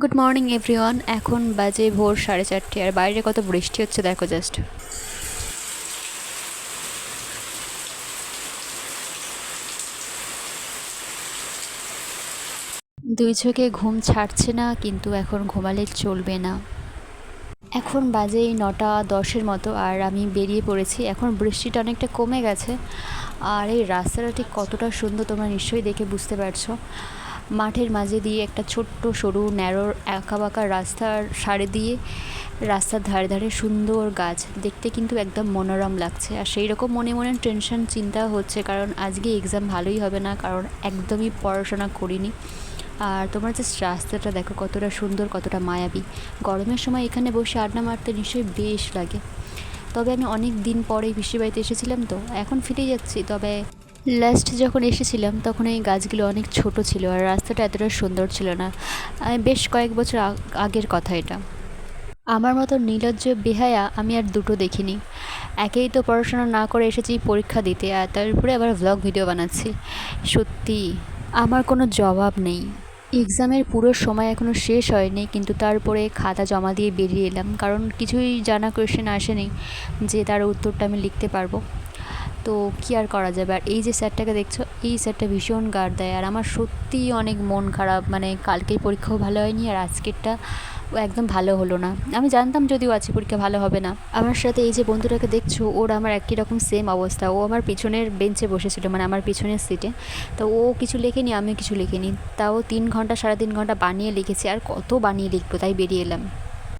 Good morning everyone এখন বাজে ভোর সাড়ে চারটে, আর বাইরে কত বৃষ্টি হচ্ছে দেখো জাস্ট দুই চোখে ঘুম ছাড়ছে না, কিন্তু এখন ঘুমালে চলবে না। এখন বাজে নটা দশের মতো, আর আমি বেরিয়ে পড়েছি। এখন বৃষ্টিটা অনেকটা কমে গেছে, আর এই রাস্তাটা ঠিক কতটা সুন্দর তোমরা নিশ্চয়ই দেখে বুঝতে পারছ। মাঠের মাঝে দিয়ে একটা ছোট্ট, সরু ন্যারোর আঁকা বাঁকা রাস্তার সারে দিয়ে রাস্তার ধারে ধারে সুন্দর গাছ। দেখতে কিন্তু একদম মনোরম লাগছে। আর সেই রকম মনে মনে টেনশন চিন্তা হচ্ছে কারণ আজকে এক্সাম ভালোই হবে না, কারণ একদমই পড়াশোনা করিনি। আর তোমার জাস্ট রাস্তাটা দেখো কতটা সুন্দর, কতটা মায়াবী। গরমের সময় এখানে বসে আড্ডা মারতে নিশ্চয়ই বেশ লাগে। তবে আমি অনেক দিন পরেই পিসির বাড়িতে এসেছিলাম তো, এখন ফিরে যাচ্ছি। তবে লাস্ট যখন এসেছিলাম, তখন এই গাছগুলো অনেক ছোট ছিল আর রাস্তাটা এতটা সুন্দর ছিল না। বেশ কয়েক বছর আগ- আগের কথা এটা। আমার মতো নির্লজ্জ বেহায়া আমি আর দুটো দেখিনি। একেই তো পড়াশোনা না করে এসেছি পরীক্ষা দিতে আর তার উপরে আবার ভ্লগ ভিডিও বানাচ্ছি। সত্যি, আমার কোনো জবাব নেই। এক্সামের পুরো সময় এখনও শেষ হয়নি, কিন্তু তারপরে খাতা জমা দিয়ে বেরিয়ে এলাম। কারণ কিছুই জানা কোয়েশ্চেন আসেনি যে তার উত্তরটা আমি লিখতে পারব। তো কী আর করা যাবে? আর এই যে স্যারটাকে দেখছ, এই স্যারটা ভীষণ গার্ড দেয়। আর আমার সত্যিই অনেক মন খারাপ মানে কালকের পরীক্ষাও ভালো হয়নি আর আজকেরটা ও একদম ভালো হলো না। আমি জানতাম যদিও আজকে পরীক্ষা ভালো হবে না। আমার সাথে এই যে বন্ধুটাকে দেখছ, ওর আমার একই রকম সেম অবস্থা। ও আমার পিছনের বেঞ্চে বসেছিল মানে আমার পিছনের সিটে তো ও কিছু লেখেনি, আমিও কিছু লিখিনি। তাও তিন ঘণ্টা, সাড়ে তিন ঘণ্টা বানিয়ে লিখেছি। আর কত বানিয়ে লিখব, তাই বেরিয়ে এলাম।